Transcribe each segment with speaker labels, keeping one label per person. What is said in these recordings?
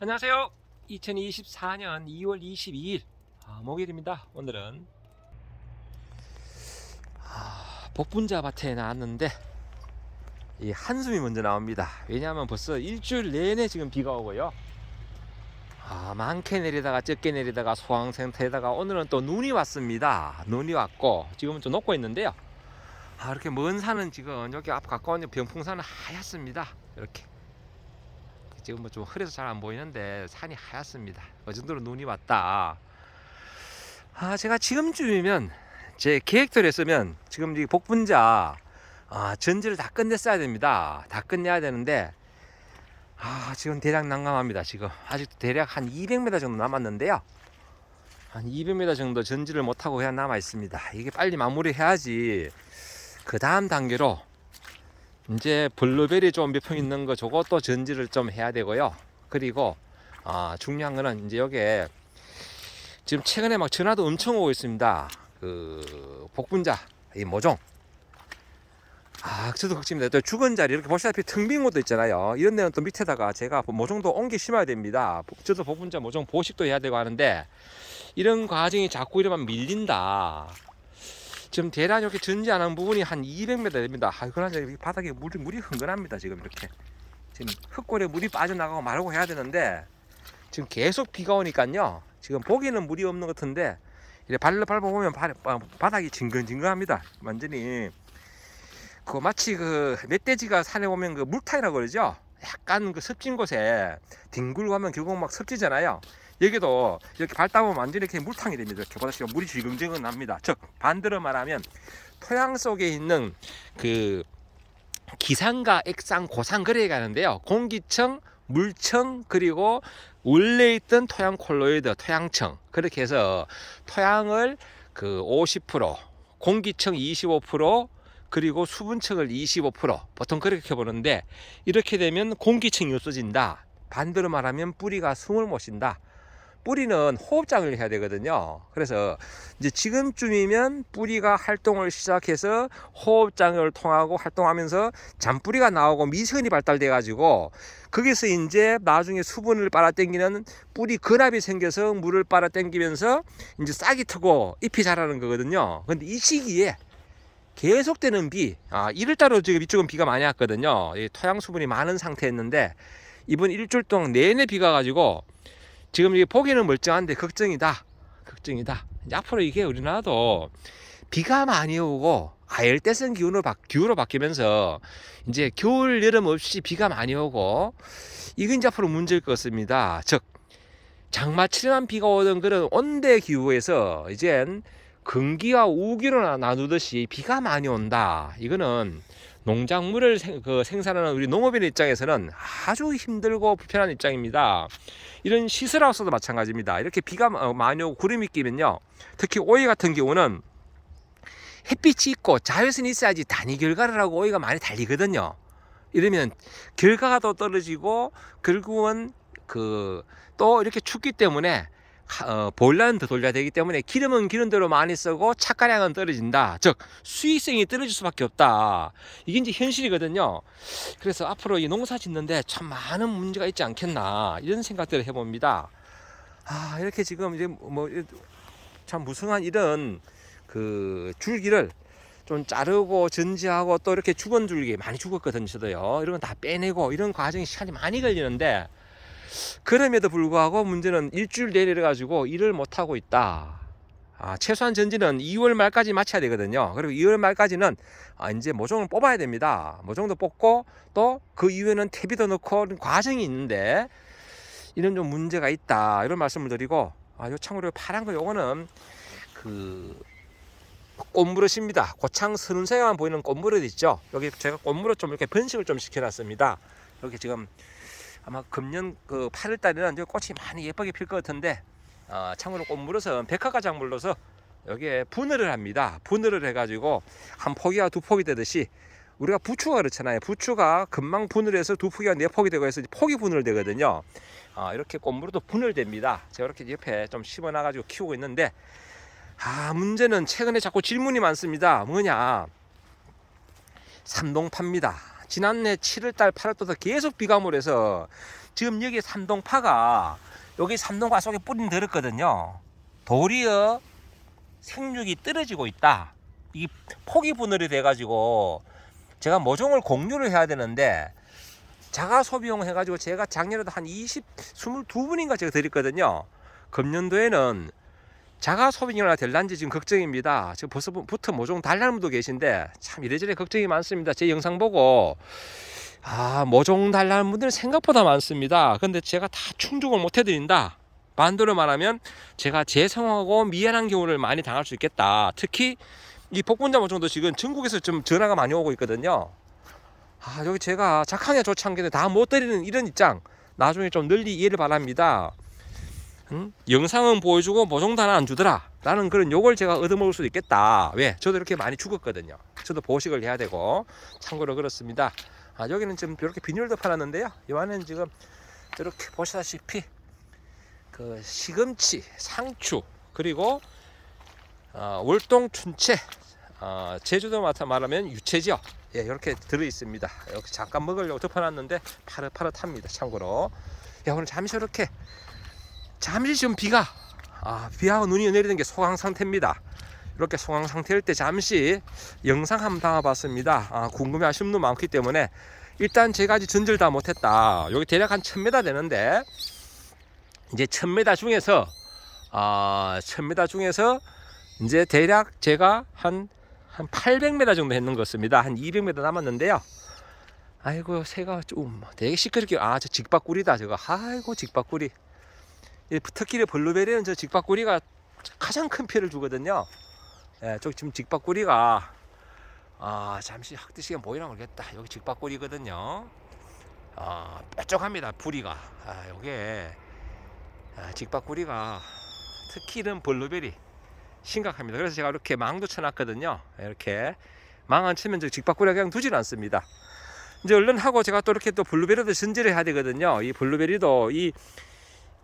Speaker 1: 안녕하세요. 2024년 2월 22일 아, 목요일입니다. 오늘은 아, 복분자 밭에 나왔는데 이 한숨이 먼저 나옵니다. 왜냐하면 벌써 일주일 내내 지금 비가 오고요. 아, 많게 내리다가 적게 내리다가 소강 상태에다가 오늘은 또 눈이 왔습니다. 눈이 왔고 지금은 좀 녹고 있는데요. 아, 이렇게 먼 산은 지금 여기 앞 가까운 병풍산은 하얗습니다. 이렇게 지금 뭐 좀 흐려서 잘 안 보이는데 산이 하얗습니다. 그 정도로 눈이 왔다. 아, 제가 지금쯤이면 제 계획대로 했으면 지금 이 복분자 아, 전지를 다 끝냈어야 됩니다. 다 끝내야 되는데 아, 지금 대략 난감합니다. 지금 아직 대략 한 200m 정도 남았는데요. 한 200m 정도 전지를 못하고 그냥 남아 있습니다. 이게 빨리 마무리해야지 그 다음 단계로 이제 블루베리 좀 몇 평 있는 거 저것도 전지를 좀 해야 되고요. 그리고 아, 중요한 거는 이제 여기에 지금 최근에 막 전화도 엄청 오고 있습니다. 그 복분자 이 모종. 아, 저도 걱정입니다. 또 죽은 자리 이렇게 보시다시피 텅 빈 곳도 있잖아요. 이런 데는 또 밑에다가 제가 모종도 옮겨 심어야 됩니다. 저도 복분자 모종 보식도 해야 되고 하는데 이런 과정이 자꾸 이러면 밀린다. 지금 대략 이렇게 전지하는 부분이 한 200m 됩니다. 아, 그러나 바닥에 물이, 물이 흥건합니다. 지금 이렇게. 지금 흙골에 물이 빠져나가고 말고 해야 되는데 지금 계속 비가 오니까요. 지금 보기에는 물이 없는 것 같은데 이렇게 발로 밟아보면 바, 바, 바닥이 징근징근합니다. 완전히 그 마치 그 멧돼지가 산에 오면 그 물타이라고 그러죠. 약간 그 습진 곳에 뒹굴고 하면 결국 막 습지잖아요. 여기도 이렇게 밟다 보면 완전히 이렇게 물탕이 됩니다. 이렇게 보다시피 물이 지근지근 납니다. 즉 반대로 말하면 토양 속에 있는 그 기상과 액상, 고상 그래 가는데요. 공기층, 물층 그리고 원래 있던 토양 콜로이드, 토양층 그렇게 해서 토양을 그 50%, 공기층 25%, 그리고 수분층을 25% 보통 그렇게 보는데 이렇게 되면 공기층이 없어진다. 반대로 말하면 뿌리가 숨을 못 쉰다. 뿌리는 호흡장을 해야 되거든요. 그래서 이제 지금쯤이면 뿌리가 활동을 시작해서 호흡장을 통하고 활동하면서 잔뿌리가 나오고 미세근이 발달돼 가지고 거기서 이제 나중에 수분을 빨아당기는 뿌리 근압이 생겨서 물을 빨아당기면서 이제 싹이 트고 잎이 자라는 거거든요. 근데 이 시기에 계속되는 비, 아, 1월달로 지금 이쪽은 비가 많이 왔거든요. 이 토양 수분이 많은 상태였는데 이번 일주일 동안 내내 비가 가지고 지금 이게 보기는 멀쩡한데 걱정이다. 걱정이다. 이제 앞으로 이게 우리나라도 비가 많이 오고 아열대성 기후로, 바, 기후로 바뀌면서 이제 겨울, 여름 없이 비가 많이 오고 이건 이제 앞으로 문제일 것 같습니다. 즉, 장마철에만 비가 오던 그런 온대 기후에서 이젠 금기와 우기로 나- 나누듯이 비가 많이 온다. 이거는 농작물을 생, 그 생산하는 우리 농업인 입장에서는 아주 힘들고 불편한 입장입니다. 이런 시설하우스도 마찬가지입니다. 이렇게 비가 마- 많이 오고 구름이 끼면요. 특히 오이 같은 경우는 햇빛이 있고 자외선이 있어야지 단위 결과를 하고 오이가 많이 달리거든요. 이러면 결과가 더 떨어지고 결국은 그 또 이렇게 춥기 때문에 어, 보일러는 더 돌려야 되기 때문에 기름은 기름대로 많이 쓰고 착가량은 떨어진다. 즉 수익성이 떨어질 수밖에 없다. 이게 이제 현실이거든요. 그래서 앞으로 이 농사 짓는데 참 많은 문제가 있지 않겠나 이런 생각들을 해봅니다. 아 이렇게 지금 이제 뭐 참 무성한 이런 그 줄기를 좀 자르고 전지하고 또 이렇게 죽은 줄기 많이 죽었거든요. 저도요. 이런 건 다 빼내고 이런 과정이 시간이 많이 걸리는데 그럼에도 불구하고 문제는 일주일 내려 가지고 일을 못 하고 있다. 아, 최소한 전지는 2월 말까지 마쳐야 되거든요. 그리고 2월 말까지는 아, 이제 모종을 뽑아야 됩니다. 모종도 뽑고 또 그 이후에는 퇴비도 넣고 과정이 있는데 이런 좀 문제가 있다. 이런 말씀을 드리고 아, 요 참고로 파란 거 요거는 그 꽃무릇입니다. 고창 선생만 보이는 꽃무릇 있죠. 여기 제가 꽃무릇 좀 이렇게 번식을 좀 시켜놨습니다. 여기 지금 아마 금년 그 8월 달에는 이제 꽃이 많이 예쁘게 필 것 같은데 어, 참고로 꽃무릇은 백화가장물로서 여기에 분해를 합니다. 분해를 해가지고 한 포기와 두 포기 되듯이 우리가 부추가 그렇잖아요. 부추가 금방 분해해서 두 포기가 네 포기 되고 해서 포기 분해를 되거든요. 아, 이렇게 꽃무릇도 분해됩니다. 제가 이렇게 옆에 좀 심어놔가지고 키우고 있는데 아 문제는 최근에 자꾸 질문이 많습니다. 뭐냐 삼동파입니다. 지난해 7월달 8월부터 계속 비가 몰해서 지금 여기 삼동파가 여기 삼동파 속에 뿌린 들었거든요. 도리어 생육이 떨어지고 있다. 이 폭이 분열이 돼가지고 제가 모종을 공유를 해야 되는데 자가 소비용 해가지고 제가 작년에도 한 20, 22분인가 제가 드렸거든요. 금년도에는 자가 소비용이나 될란지 지금 걱정입니다. 지금 벌써부터 모종 달라는 분도 계신데 참 이래저래 걱정이 많습니다. 제 영상 보고 아 모종 달라는 분들은 생각보다 많습니다. 근데 제가 다 충족을 못 해드린다. 반대로 말하면 제가 죄송하고 미안한 경우를 많이 당할 수 있겠다. 특히 이 복분자 모종도 지금 전국에서 좀 전화가 많이 오고 있거든요. 아 여기 제가 착하냐 좋지 않겠네 다 못 드리는 이런 입장 나중에 좀 널리 이해를 바랍니다. 응? 영상은 보여주고 모종도 하나 안 주더라. 라는 그런 욕을 제가 얻어먹을 수도 있겠다. 왜? 저도 이렇게 많이 죽었거든요. 저도 보식을 해야 되고. 참고로 그렇습니다. 아 여기는 지금 이렇게 비닐도 팔았는데요. 이 안에는 지금 이렇게 보시다시피 그 시금치 상추 그리고 어, 월동 춘채 어, 제주도 마트 말하면 유채죠. 예 이렇게 들어 있습니다. 이렇게 잠깐 먹으려고 덮어놨는데 파릇파릇합니다. 참고로. 야 오늘 잠시 이렇게 잠시 지금 비가 아, 비하고 눈이 내리는 게 소강 상태입니다. 이렇게 소강 상태일 때 잠시 영상 한번 담아봤습니다. 아, 궁금해 하시는 분 많기 때문에 일단 제가 아직 전절 다 못했다. 여기 대략 한 1000m 되는데 이제 1000m 중에서 아, 1000m 중에서 이제 대략 제가 한 한 800m 정도 했는 것 같습니다. 한 200m 남았는데요. 아이고 새가 좀 되게 시끄럽게 아 저 직박구리다 저거 아이고 직박구리 이 특히 블루베리는 저 직박구리가 가장 큰 피해를 주거든요. 예, 저 지금 직박구리가 아 잠시 학대 시간 보이나 모르겠다. 여기 직박구리거든요. 아 뾰족합니다. 부리가. 아 요게 아, 직박구리가 특히 이런 블루베리 심각합니다. 그래서 제가 이렇게 망도 쳐놨거든요. 이렇게 망 안 치면 저 직박구리가 그냥 두질 않습니다. 이제 얼른 하고 제가 또 이렇게 또 블루베리도 전제를 해야 되거든요. 이 블루베리도 이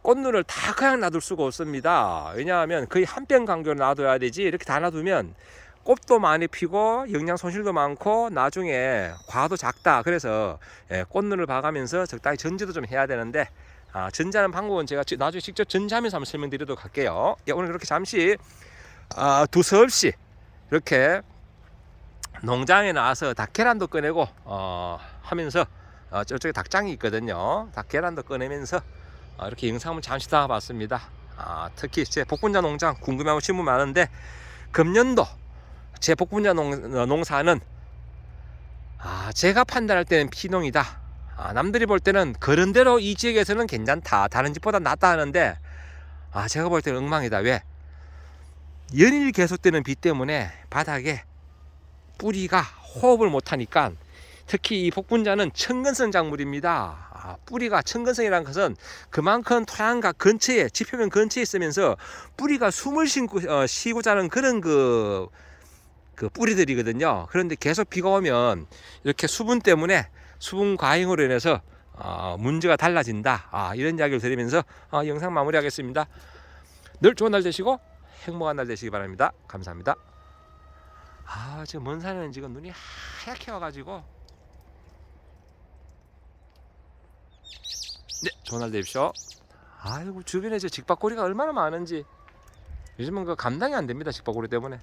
Speaker 1: 꽃눈을 다 그냥 놔둘 수가 없습니다. 왜냐하면 거의 한 뼘 간격으로 놔둬야 되지 이렇게 다 놔두면 꽃도 많이 피고 영양 손실도 많고 나중에 과도 작다. 그래서 예, 꽃눈을 봐가면서 적당히 전지도 좀 해야 되는데 아, 전자는 방법은 제가 지- 나중에 직접 전자하면서 한번 설명드리도록 할게요. 예, 오늘 그렇게 잠시 아, 두서없이 이렇게 농장에 나와서 닭계란도 꺼내고 어, 하면서 어, 저쪽에 닭장이 있거든요. 닭계란도 꺼내면서 아, 이렇게 영상을 잠시 담아봤습니다. 아, 특히 제 복분자 농장 궁금해하고 질문 많은데 금년도 제 복분자 농, 어, 농사는 아, 제가 판단할 때는 피농이다. 아, 남들이 볼 때는 그런 대로 이 지역에서는 괜찮다. 다른 집보다 낫다 하는데 아, 제가 볼 때는 엉망이다. 왜? 연일 계속되는 비 때문에 바닥에 뿌리가 호흡을 못하니까 특히 이 복분자는 천근성 작물입니다. 아, 뿌리가 천근성이라는 것은 그만큼 토양과 근처에 지표면 근처에 있으면서 뿌리가 숨을 쉬고 어, 쉬고자 하는 그런 그, 그 뿌리들이거든요. 그런데 계속 비가 오면 이렇게 수분 때문에 수분 과잉으로 인해서 어, 문제가 달라진다. 아, 이런 이야기를 드리면서 어, 영상 마무리하겠습니다. 늘 좋은 날 되시고 행복한 날 되시기 바랍니다. 감사합니다. 아, 지금 먼 산에는 지금 눈이 하얗게 와가지고 날 되십시오. 아이고 주변에 저 직박고리가 얼마나 많은지 요즘은 그 감당이 안 됩니다 직박고리 때문에.